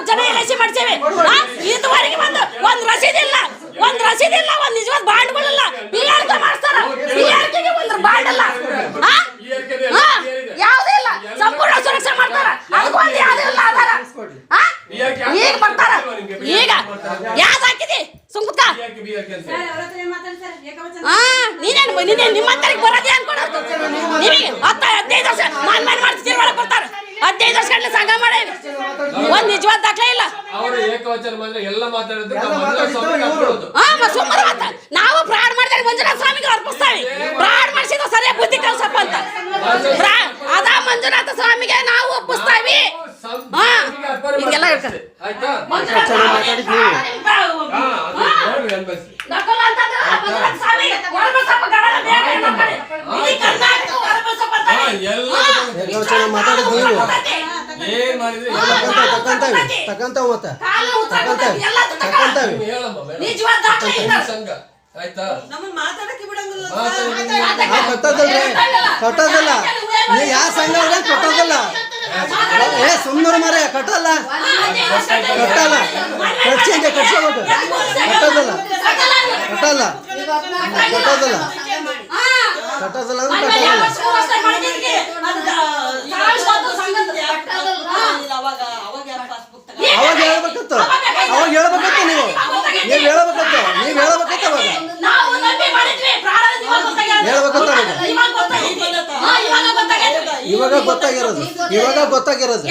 ಹತ್ತತ್ತು ಜನ L I C ಮಾಡ್ಸೇವೆ. ಇದುವರೆಗೆ ಒಂದು ಒಂದು ರಸೀದಿ ಇಲ್ಲ. ಒಂದು ರಸೀದಿ ಇಲ್ಲ ಒಂದು ನಿಜವಾದ ಬಾಂಡ್ಗಳಿಲ್ಲ ಪಿ ಆರ್ ಕೆ ಮಾಡ್ತಾರ ಪಿ ಆರ್ ಕೆಗೆ ಒಂದು ಬಾಂಡ್ ಇಲ್ಲ. ಯಾವುದೇ ಇಲ್ಲ. ಸಂಪೂರ್ಣ ಸುರಕ್ಷೆ ಮಾಡ್ತಾರ. ಅದಕ್ಕೂ ಒಂದು ಯಾವುದೂ ಇಲ್ಲ ಆಧಾರ? ಈಗ ಬರ್ತಾರ. ಈಗ ಯಾವ್ದು ಹಾಕಿದಿ? ಸುಮ್ಕ ಹಾ ನೀನೇನು ನೀನೇ ನಿಮ್ಮ ಹತ್ತಿರಕ್ಕೆ ಬರೋದೇ ಅನ್ಕೊಂಡು ನಿಮಗೆ ಹತ್ತ ಹದಿನೈದು ವರ್ಷ ಮಾನ್ ಮಾನ್ ಮಾಡ್ತೀರಿ ಒಳಗೆ ಬರ್ತಾರ ಹದಿನೈದು ವರ್ಷ ಗಂಟೆ ಸಂಘ ಮಾಡೇವಿ ಒಂದ್ ನಿಜವಾದ ದಾಖಲೆ ಇಲ್ಲ. ಅವರು ಏಕವಚನ ಬಂದ್ರೆ ಎಲ್ಲ ಮಾತಾಡಿದ್ರೆ ಹಾ ಸುಮ್ಮನೆ ಮಾತ ನಾವು ಪ್ರಾಣ ಮಾಡಿದ್ರೆ ಮಂಜುನಾಥ ಸ್ವಾಮಿಗೆ ಅರ್ಪಿಸ್ತಾವೆ. ಪ್ರಾಣ ಮಾಡಿಸಿದ ಸರಿಯಾಗಿ ಬುದ್ಧಿ ಕಲ್ಸಪ್ಪ ಅಂತ. ಪ್ರಾ- ಅದ ಮಂಜುನಾಥ ಸ್ವಾಮಿಗೆ ನಾವು ಒಪ್ಪಿಸ್ತಾವಿ. ಹಾ ಅರ್ಪಣೆ ಹಿಂಗೆಲ್ಲ. ಹೇಳ್ತಾರೆ. ಎಲ್ಲ. ಏಕವಚನ ಮಾತಾಡಿದ್ ನೀವು ಏನ್ ಮಾಡಿದ್ರೆ ತಕಂತಾವ್ ತಕಂತಾವಿ. ಮತ್ತ. ಕಾಲು ಉತ್ತರ ತಕಂತಾವಿ. ತಕಂತಾವಿ. ಹೇಳಮ್ಮ ನಿಜವಾದ ದಾಖಲೆ ಇಲ್ಲ. ಈ ಸಂಘ. ಆಯ್ತಾ? ನಮ್ಮನ್ನ ಮಾತಾಡಕ್ಕೆ ಬಿಡಂಗಿಲ್ಲ ಕಟ್ಟೋದಲ್ಲ ನೀ ಯಾವ ಸಂಘ ಅವ್ರೆ ಕಟ್ಟೋದಲ್ಲ ಏ ಸುಮ್ಮನೆ ಮರೆ ಕಟ್ಟಲ್ಲ? ಕಟ್ಟಲ್ಲ ಕಟ್ಸಿ ಕಟ್ಸೋದು ಕಟ್ಟೋದಲ್ಲ ಕಟ್ಟಲ್ಲ. ಕಟ್ಟೋದಿಲ್ಲ ಕಟ್ಟೋದಿಲ್ಲ ಅಂದ್ರೆ ಕಟ್ಟೋದಲ್ಲ ವರ್ಷ ವರ್ಷ ಮಾಡಿದ್ದಕ್ಕೆ ಅದು ಸಾವಿರ ಸಂಘದ ಹಾ. ಅವಾಗ ಅವಾಗ ಯಾರು ಪಾಸ್ಬುಕ್ ತಗೊಂಡು ಅವಾಗ ಹೇಳ್ಬೇಕತ್ತು ಅವಾಗ ಹೇಳ್ಬೇಕತ್ತು ನೀವು ನೀವು ಹೇಳ್ಬೇಕತ್ತು ನೀವು ಹೇಳ್ಬೇಕತ್ತು ಅವಾಗ ನಾವು ನಂಬಿ ಮಾಡಿದ್ವಿ ಪ್ರಾಣದ ಇವಾಗ ಗೊತ್ತಾಗ್ಯದ. ಹೇಳ್ಬೇಕತ್ತ ಅವಾಗ ಇವಾಗ ಗೊತ್ತಾಗೈತಿ. ಹಾ, ಇವಾಗ ಗೊತ್ತಾಗೈತಿ. ಇವಾಗ ಗೊತ್ತಾಗಿರೋದು ಇವಾಗ ಗೊತ್ತಾಗಿರೋದು LIC ಚೆಕ್ ಮಾಡ್ದೆ ನೀನು? ಗಂಗಾಧರ LIC ಕೊಡ್ದೆ ನೀನು ನಕಲು ಏನನ್ನದ? ಮಾಡು. ಇಲ್ಲಿ ಹೈಕೋರ್ಟಿಂದ ಹೈಕೋರ್ಟಿಂದ ಆದೇಶ ಬಂದತ್ತ? ಒಂದ್ ರೂಪಾಯಿ ಕಟ್ಟಂಗಿಲ್ಲ ಬಂದೈತೆ ಕಟ್ಕೊಡ್ತಂಕ. ಬಂದೈತೆ ಒಂದ್ ಗೊತ್ತಾಗಿರೋದು ಇವಾಗ ಗೊತ್ತಾಗಿರೋದು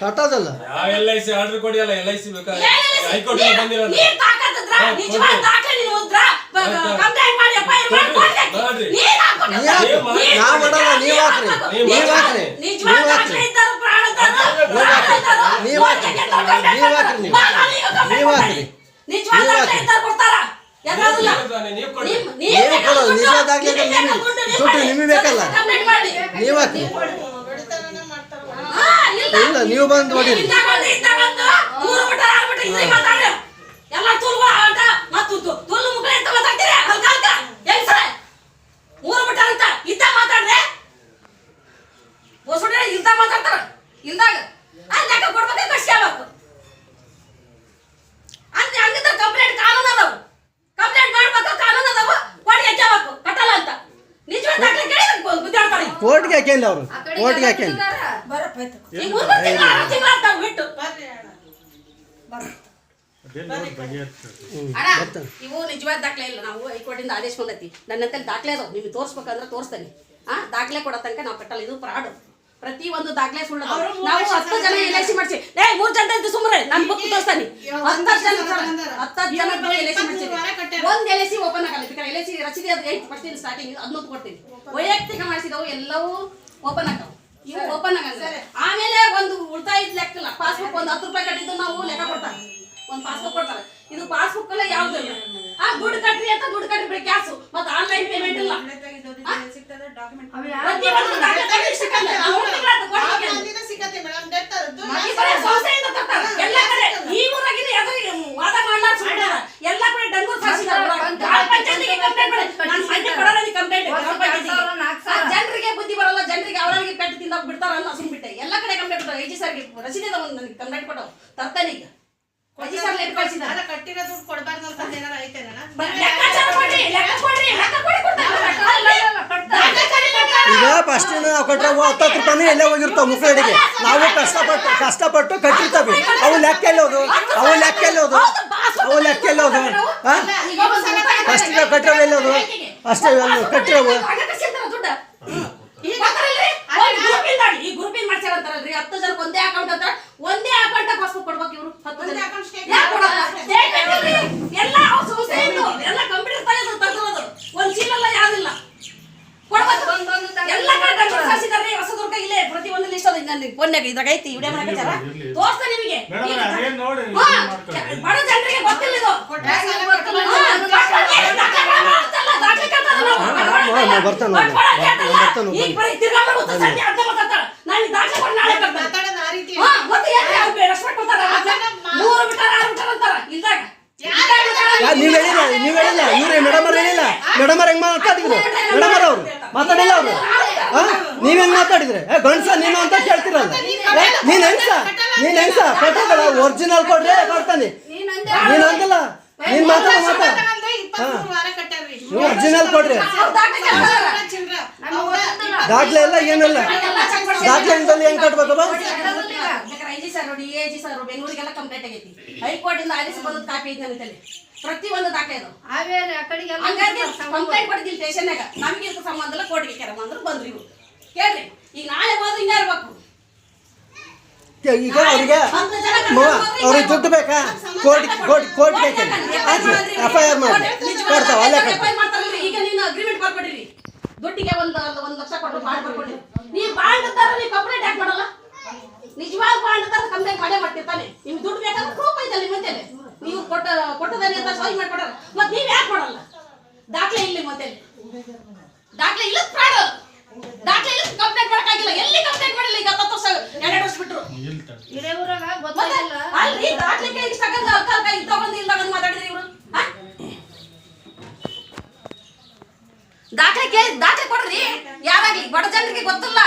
ಕಟ್ಟೋದಲ್ಲ ಯಾವ ಎಲ್ ಐ ಸಿ ಆರ್ಡರ್ ಕೊಡಿ ಅಲ್ಲ ಎಲ್ ಐ ಸಿ ಬೇಕಾ? ಹೈಕೋರ್ಟ್ ನೀನ್- ಬಂದಿರೋದು ನೀನ್ ತಾಕತ್ತಿದ್ರ? ಹಾ, ನಿಜವಾದ ಕೊಡ್ರಿ. ದಾಖಲೆ ನೀನು ಉದ್ರ? ಬ- ಆಯ್ತಾ? ಕಂಪ್ಲೇಂಟ್ ಮಾಡಿ FIR ಮಾಡಿ ಕೊಡ್ರಿ. ಕೊಡ್ಬೇಕು. ಮಾಡ್ರಿ. ನೀನ್ ಹಾಕ್ಬೇಕು. ನೀವ್ ಹಾಕ್ರಿ. ನೀನ್ ನಾವ್ ಮಾಡಲ್ಲ, ನೀವ್ ಹಾಕ್ರಿ. ನೀವ್ ಹಾಕ್ರಿ. ನೀವ್ ಹಾಕ್ರಿ. ನೀವ್ ಹಾಕ್ರಿ. ನೀವ್ ಹಾಕ್ರಿ. ನೀವ್ ದುಡ್ಡು, ನಿಮ್ಗೆ ಬೇಕಲ್ಲ. ನೀವ್ ಇಲ್ಲ. ನೀವು ಬಂದು ನೋಡಿರಿ ಇಂಥ ಬಂದು, ಇಂಥ ಬಂದು, ಮೂರು ಬಿಟ್ಟ, ಆರು ಬಿಟ್ಟ, ಇದ್ರಿಗೆ ಮಾತಾಡ್ರಿ. ಎಲ್ಲ ತುಲ್ಗಳು ಆಟ, ಮತ್ತು ತು- ತುಲ್ಲು ಮುಗ್ಳು ಎಂತ ಮಾತಾಡ್ತೀರಿ? ಅಲ್ಕ, ಅಲ್ಕ. ಹೆಂಗ್ ಸರ್? ಮೂರು ಬಿಟ್ಟ ಅಂತ ಇದ್ದ ಮಾತಾಡ್ರೆ ಹೊಸಡ್ರೆ ಇಲ್ದ ಮಾತಾಡ್ತಾರ ಇಲ್ದಾಗ ಆ ಲೆಕ್ಕ ಕೊಡ್ಬೇಕು ಕಷ್ಟ ಆಗ್ಬೇಕು ಅಂತ ಹಂಗಿದ್ರೆ ಕಂಪ್ಲೇಂಟ್ ಕಾನೂನು ಅದಾವು ಕಂಪ್ಲೇಂಟ್ ಮಾಡ್ಬೇಕು ಕಾನೂನು ಅದಾವು ಕೊಡಿ ಹಾಕ್ಯಬೇಕು ಕಟ್ಟಲ್ಲ ಅಂತ ನಿಜವಾದ ದಾಖಲೆ ಕೇಳಿ ಗುದ್ದಾಡ್ತಾರೆ ಕೋರ್ಟ್ಗೆ ಹಾಕ್ಯಂడి ಅವರು ಕೋರ್ಟ್ಗೆ ಹಾಕ್ಯಂడి ಬರಪ್ಪ ಆಯ್ತು ಈ ಮೂರು ತಿಂಗಳು ಆರು ತಿಂಗಳು ಆಗ್ತಾವ ಬಿಟ್ಟು ಅವರು? ಓಟ್ಗೆ ಹಾಕ್ಯಂದ ಇವು ನಿಜವಾದ ದಾಖಲೆ ಇಲ್ಲ. ನಾವು ಹೈಕೋರ್ಟಿಂದ ಆದೇಶ ಬಂದೈತಿ. ನನ್ನಂತಲ್ಲಿ ದಾಖಲೆ ಅದಾವ. ನಿಮಗೆ ತೋರಿಸ್ಬೇಕಂದ್ರೆ ತೋರಿಸ್ತೇನೆ. ಆ ದಾಖಲೆ ಕೊಡೋ ತನಕ ನಾವು ಕಟ್ಟಲ್ಲ. ಇದು ಫ್ರಾಡ್ ಪ್ರತಿ ಒಂದು ದಾಖಲೆ ಸುಳ್ಳು ನಾವು ಹತ್ತು ಜನ ಸಾಲ ಎಲ್ ಐ ಸಿ ಮಾಡಿಸಿ. ಏ ಮೂರ್ ಜನ ಇದ್ದು ಸುಮ್ಮನೆ ನನ್ ಬುಕ್ ತೋರಿಸ್ತಾನೆ. ಹತ್ತು ಜನ. ಹತ್ತು ಜನ ಇವ್ರು ಎಲ್ ಐ ಸಿ ಇಪ್ಪತ್ಮೂರು ವಾರ ಕಟ್ಟ್ಯಾರ. ಒಂದ್ ಓಪನ್ ಆಗಲ್ಲ. ಬೇಕಾದ್ರೆ ಎಲ್ ಐ ಸಿ ರಸೀದಿ ಅದು ಏಟ್ ಪರ್ಸೆಂಟ್ ಸ್ಟಾರ್ಟಿಂಗ್ ಅದನ್ನು ಕೊಡ್ತೀನಿ. ವೈಯಕ್ತಿಕ ಮಾಡಿಸಿದವು ಎಲ್ಲವೂ ಓಪನ್ ಆಗ್ತಾವ ಓಪನ್ ಆಗಲ್ಲ. ಆಮೇಲೆ ಒಂದು ಉಳಿತಾಯ ಲೆಕ್ಕಲ್ಲ. ಪಾಸ್ಬುಕ್ ಒಂದು ಹತ್ತು ರೂಪಾಯಿ ಕಟ್ಟಿದ್ದು ನಾವು ಲೆಕ್ಕ ಕೊಡ್ತಾರೆ. ಒಂದು ಪಾಸ್ಬುಕ್ ಕೊಡ್ತಾರೆ. ಇದು ಪಾಸ್ಬುಕ್ ಎಲ್ಲ ಯಾವ್ದು? ಇಲ್ಲ ಆ ದುಡ್ಡು ಕಟ್ರಿ ಅಂತ ದುಡ್ಡು ಕಟ್ರಿ ಬಿಡಿ ಕ್ಯಾಶು ಮತ್ತೆ ಆನ್ಲೈನ್ ಪೇಮೆಂಟ್ ಇಲ್ಲ. ಎಲ್ಲ ಕಡೆ ಡಂಗೂರ್ ಸಾರಿಸಿದಾರೆ ಊರಾಗ. ಗ್ರಾಮ ಪಂಚಾಯ್ತಿಗೆ ಕಂಪ್ಲೇಂಟ್ ಮಾಡಿ. ನಾನು ಸಂಜೆ ಕೊಡಲ್ಲ ನೀ ಕಂಪ್ಲೇಂಟ್ ಗ್ರಾಮ ಪಂಚಾಯ್ತಿಗೆ. ಆ ಜನರಿಗೆ ಬುದ್ಧಿ ಬರಲ್ಲ ಜನರಿಗೆ ಅವರಿಗೆ ಪೆಟ್ಟು ತಿಂದ ಬಿಡ್ತಾರಲ್ಲ ಸುಮ್ಬಿಟ್ಟೆ ಎಲ್ಲ ಕಡೆ ಕಂಪ್ಲೇಂಟ್ ಕೊಟ್ಟು ಐಜಿ ಸರ್ಗೆ ರಸೀದಿ ಒಂದು ನನಗೆ ಕಂಪ್ಲೇಂಟ್ ಕೊಟ್ಟು ತರ್ತಾನೆ ಈಗ ಐಜಿ ಸರ್ ಲೆಟ್ ಕಳಿಸಿದ್ದಾರೆ ಅಲ್ಲ ಕಟ್ಟಿರೋ ದುಡ್ಡು ಕೊಡಬಾರ್ದು ಅಂತ ಏನಾರ ಐತೇನ ಲೆಕ್ಕಾಚಾರ ಕೊಡ್ರಿ ಲೆಕ್ಕ ಕೊಡ್ರಿ ಲೆಕ್ಕ ಕೊಡಿ ಕೊಡ್ತಾರೆ ದಾಖಲೆ ಕೊಡಿ, ಲೆಕ್ಕ. ಈಗ ಕಟ್ಟೋ ಹತ್ತತ್ತು ರೂಪಾಯಿ ಎಲ್ಲೇ ಹೋಗಿರ್ತಾವೆ ಮುಖಡಿಗೆ ನಾವು ಕಷ್ಟಪಟ್ಟು ಕಷ್ಟಪಟ್ಟು ಕಟ್ಟಿರ್ತಾವೆ. ಅವು ಲೆಕ್ಕ ಎಲ್ಲೋದು ಅವು ಲೆಕ್ಕ ಎಲ್ಲೋದು ಅವು ಲೆಕ್ಕ ಎಲ್ಲೋದು ಹಾಂ ಫಸ್ಟ್ ಕಟ್ಟಿರೋ ಎಲ್ಲೋದು ಅಷ್ಟೇ ಕಟ್ಟಿರೋವು ಒಂದೇ ಅಕೌಂಟ್ ಒಂದೇ ಅಕೌಂಟ್ ಪಾಸ್ಬುಕ್ ಕೊಡ್ಬೇಕು ಇವರು. ಮತ್ತೆ ಇದ್ರಾಗ ಐತಿ respect ಕೊಡ್ತಾರ? ಮೂರು ಬಿಟ್ಟಾರ, ಜನರಿಗೆ ಗೊತ್ತಿಲ್ಲ ಇದು. ನೀವು ಹೇಳಿಲ್ಲ ನೀವು ಹೇಳಿಲ್ಲ. ಇವ್ರೆ ಮೇಡಮ್ ಅವ್ರು ಹೇಳಿಲ್ಲ? ಮೇಡಮ್ ಅವ್ರು ಹೆಂಗ್ ಮಾತಾಡಿದ್ರು? ಮೇಡಮ್ ಅವ್ರು ಮಾತಾಡಿಲ್ಲ ಅವ್ರು. ಹಾ? ನೀವ್ ಹೆಂಗ್ ಮಾತಾಡಿದ್ರೆ? ಗಂಡ್ಸ ನೀನು ಅಂತ ಕೇಳ್ತಿರಲ್ಲ ನೀನ್ ಹೆಂಗ್ಸ? ನೀನ್ ಹೆಂಗ್ಸ? ಕೊಟ್ಟದಲ್ಲ ಒರಿಜಿನಲ್ ಕೊಡ್ರೆ ಕೊಡ್ತಾನೆ. ನೀನ್ ಅಂತಲ್ಲ ನೀನ್ ಮಾತಾಡ ಮಾತಾ. ನೀವು ಒರಿಜಿನಲ್ ಕೊಡ್ರಿ. ದಾಖಲೆ ಎಲ್ಲ ಏನಿಲ್ಲ. ದಾಖಲೆ ಅಂತಲ್ಲಿ ಹೆಂಗ್ ಸರ್ ಬೆಂಗಳೂರಿಗೆಲ್ಲ ಕಂಪ್ಲೇಂಟ್ ಆಗೈತಿ. ಹೈಕೋರ್ಟ್ ಇಂದ ಆದೇಶ ಬಂದ ಕಾಪಿ ಐತಿ ಅಂತ ತಲೆ. ಪ್ರತಿ ಒಂದು ದಾಖಲೆ ಅದು. ಹಂಗಾಗಿ ಕಂಪ್ಲೇಂಟ್ ಪಡೆದಿಲ್ಲ ಸ್ಟೇಷನ್ಯಾಗ ನಮಗೆ ಸಂಬಂಧ ಇಲ್ಲ ಕೋರ್ಟ್ಗೆ ಅಂದ್ರೆ ಬಂದ್ರಿ ಇವ್ರು. ಕೇಳ್ರಿ. ಈಗ ನಾಳೆ ಈಗ ಅವ್ರಿಗೆ ಅವ್ರಿಗೆ ದುಡ್ಡು ಬೇಕಾ? ಕೋರ್ಟ್ ಕೋರ್ಟ್ ಕೋರ್ಟ್ ಬೇಕು? ಎಫ್ ಐ ಆರ್ ಮಾಡಿ ಈಗ ನೀನು ಅಗ್ರಿಮೆಂಟ್ ಬರ್ಕೊಡಿರಿ ದುಡ್ಡಿಗೆ ಒಂದು ಒಂದು ಲಕ್ಷ ಕೊಟ್ಟು ಬಾಂಡ್ ಬರ್ಕೊಡಿರಿ ನೀವು ಬಾಂಡ್ ತರ ನೀವು ಕಂಪ್ಲೇಂಟ್ ಯಾಕೆ ಮಾಡಲ್ಲ. ನಿಜವಾದ ಬಾಂಡ್ ತರ ಕಂಪ್ಲೇಂಟ್ ಮಾಡೇ ಮಾಡ್ತಿರ್ತಾನೆ ನಿಮ್ಗೆ ದುಡ್ಡು ಬೇಕಾದ್ರೆ ಪ್ರೂಫ್ ಐತಲ್ಲ ನಿಮ್ಮ ಮುಂದೆ ನೀವು ಕೊಟ್ಟ ಕೊಟ್ಟದಲ್ಲಿ ಅಂತ ಸಹಿ ಮಾಡ್ಕೊಡಲ್ಲ. ಮತ್ತೆ ನೀವು ಯಾಕೆ ಮಾಡಲ್ಲ? ದಾಖಲೆ ಇಲ್ಲ ಮತ್ತೆ ದಾಖಲೆ ಇಲ್ಲ ಫ್ರಾಡ್ ಕಂಪ್ಲೇಂಟ್ ಎಲ್ಲಿ ಕಂಪ್ಲೇಂಟ್ ಮಾಡಿಲ್ಲ ಈಗ ಹತ್ತು ವರ್ಷ ಎರಡು ವರ್ಷ ಬಿಟ್ರು. ಮತ್ತೆ ಅಲ್ರಿ ದಾಟ್ಲಿಕ್ಕೆ ಇಷ್ಟ ತಗೊಂಡು ಅಕ್ಕ ಅಕ್ಕ ಇದ್ ತಗೊಂಡು ಇಲ್ಲ ತಗೊಂಡು ಮಾತಾಡಿದ್ರಿ ಇವರು. ದಾಖಲೆ ಕೇಳಿ ದಾಖಲೆ ಕೊಡ್ರಿ. ಯಾರಾಗ್ಲಿ? ಬಡ ಜನರಿಗೆ ಗೊತ್ತಿಲ್ಲ.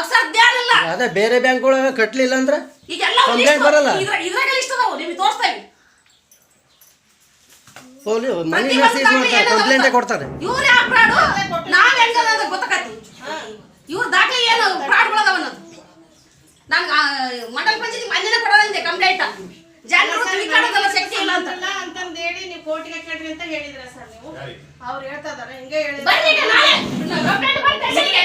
ಅಕ್ಷರ ಜ್ಞಾನ ಇಲ್ಲ. ಅದೇ ಬೇರೆ ಬ್ಯಾಂಕ್ ಒಳಗೆ ಕಟ್ಲಿಲ್ಲ ಅಂದ್ರೆ? ಈಗೆಲ್ಲ ಕಂಪ್ಲೇಂಟ್ ಬರಲ್ಲ? ಇದ್ರಾಗ ಲಿಸ್ಟ್ ಅದಾವು. ನಿಮಗೆ ತೋರಿಸ್ತೇವೆ ಮನಿ ಮೆಸೇಜ್ ಮಾಡ್ತಾರೆ ಕಂಪ್ಲೇಂಟ್ ಕೊಡ್ತಾರೆ. ಇವ್ರು ಯಾಕೆ ನಾವ್ ಹೆಂಗದ ಗೊತ್ತಾಕತಿ ಇವ್ರ ದಾಖಲೆ ಏನು ಫ್ರಾಡ್ಗಳದಾವ ಅನ್ನೋದು ನನ್ಗೆ ಮಂಡಲ್ ಪಂಚಾಯತಿ ಮನೇನೆ ಕೊಡೋದಂತೆ ಕಂಪ್ಲೇಂಟ್ ಜನರು ತಿಳ್ಕೊಳ್ಳೋದಲ್ಲ ಶಕ್ತಿ ಇಲ್ಲ ಅಂತ. ಅಂತಂದ್ ಹೇಳಿ ನೀವು ಕೋರ್ಟಿಗೆ ಕೇಳ್ರಿ ಅಂತ ಹೇಳಿದ್ರ ಸರ್ ನೀವು? ಅವ್ರು ಹೇಳ್ತಾ ಇದಾರೆ ಹಿಂಗೆ ಹೇಳಿದ್ರು? ಬರ್ರಿ ಈಗ ನಾಳೆ. ಕಂಪ್ಲೇಂಟ್ ಬರ್ರಿ ಸ್ಟೇಷನ್ಗೆ.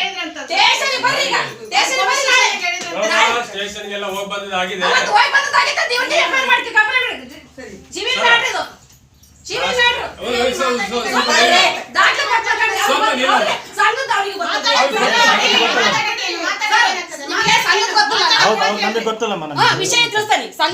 ಸ್ಟೇಷನ್ಗೆ ಬರ್ರಿ ಈಗ. ಸ್ಟೇಷನ್ಗೆ ಬರ್ರಿ ನಾಳೆ. ಸ್ಟೇಷನ್ಗೆಲ್ಲ ಹೋಗಿ ಬಂದಿದ್ದಾಗಿದೆ. ಅವತ್ತು ಹೋಗಿ ಎಫ್ಐಆರ್ ಮಾಡ್ತೀವಿ. ಕಂಪ್ಲೇಂಟ್ ಮ್ಯಾಟ್ರ್ ಇದು. ಮ್ಯಾಟ್ರ್ ದಾಖಲೆ ಅವ್ರು ಸ್ವಲ್ಪ ನಿಲ್ಲ. ಅವ್ರಿಗೆ ಸಣ್ಣದು ಅವ್ರಿಗೆ ಗೊತ್ತಿಲ್ಲ. ಮಾತಾಡಿ, ಮಾತಾಡಿ, ಮಾತಾಡಿ. ಸರ್,